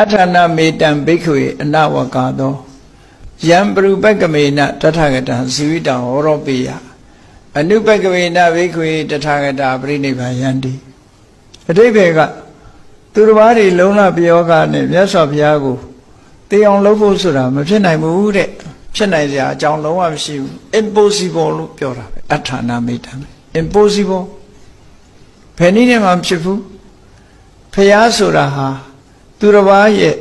အထာဏမေတံဘိက္ခွေအနဝကာသောယံပရုပက္ကမေနတထဂတံဇီဝိတံဟောရောပိယအနုပက္ကမေနဘိက္ခွေတထဂတာပရိနိဗ္ဗာယန္တိအတိဘယ်ကသူတစ်ပါးတွေလုံးလပြောကနဲ့မြတ်စွာဘုရားကိုတေအောင်လုပ်ဖို့ဆိုတာမဖြစ်နိုင်ဘူးတဲ့ဖြစ်နိုင်စရာအကြောင်းလုံးဝမရှိဘူး impossible လို့ပြောတာပဲအထာဏမေတံ impossible ဘယ်နည်းနဲ့မှမဖြစ်ဘူးဖះဆိုတာဟာ သူတစ်ပါးရဲ့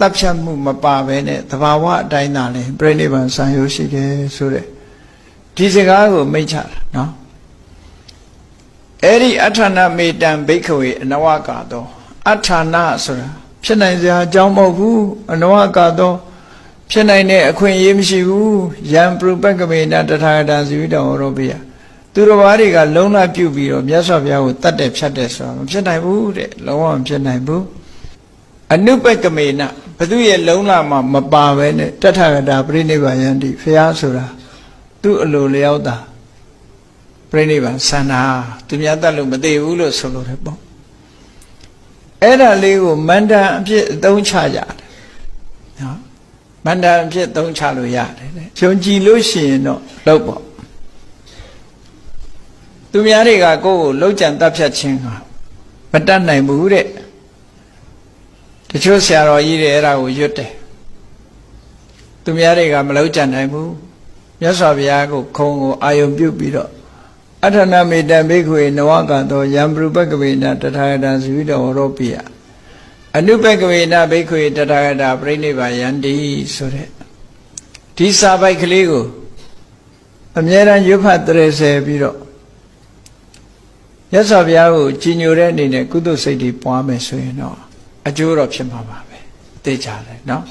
တပ်ဖြတ်မှုမပါဘဲနဲ့သဘာဝအတိုင်းသာလဲပြိဋိဘံဆံရိုးရှိတယ်ဆိုတဲ့ဒီစကားကိုမိတ်ချတာနော်အဲ့ဒီအထာဏမေတံဘိက္ခဝေအနဝကာသောအထာဏဆိုတာဖြစ်နိုင်စရာအကြောင်းမဟုတ်ဘူးအနဝကာသောဖြစ်နိုင်တဲ့အခွင့်အရေးမရှိဘူးယံပရုပက္ကမေနတထာဂတဇီဝိတံဟောရောပိယသူတော်ဘာတွေကလုံးလပြုတ်ပြီးတော့မြတ်စွာဘုရားကိုတတ်တယ်ဖြတ်တယ်ဆိုတာမဖြစ်နိုင်ဘူးတဲ့လုံးဝမဖြစ်နိုင်ဘူး အနုပက္ကမေနဘသူရဲ့လုံးလမှာမပါပဲနဲ့တထဂတာပြိဋိဘယန္တိဖះဆိုတာသူ့အလိုလျောက်တာပြိဋိဘဆန္ဒသူများတတ်လို့မသေးဘူးလို့ဆိုလို့တယ်ပေါ့အဲ့ဒါလေးကိုမန္တန်အဖြစ်အသုံးချကြတယ်နော်မန္တန်အဖြစ်သုံးချလို့ရတယ်တဲ့ယုံကြည်လို့ရှိရင်တော့လောက်ပေါ့သူများတွေကကိုယ့်ကိုလှုပ်ကြံတတ်ဖြတ်ခြင်းကမတတ်နိုင်ဘူးတဲ့တ ချို့ဆရာတော်ကြီးတွေအဲ့ဒါကိုရွတ်တယ်သူများတွေကမလှုပ်ကြံနိုင်ဘူးမြတ်စွာဘုရားကိုခုံကိုအာယုံပြုတ်ပြီးတော့အထနာမေတ္တဘိက္ခွေနဝကသောယံပရုပက္ကဝေနတထာဂတံဇီဝိတောဟောပိယအနုပက္ကဝေနဘိက္ခွေတထာဂတာပြိဋိဘာယန္တိဆိုတဲ့ဒီစာပိုက်ကလေးကိုအမြဲတမ်းရွတ်ဖတ်တရဆယ်ပြီးတော့ရသော်ဘုရားကိုကြည်ညိုတဲ့အနေနဲ့ကုသိုလ်စိတ်တွေပွားမယ်ဆိုရင်တော့ အကျိုးတော့ဖြစ်မှာပါပဲသိကြတယ်နော်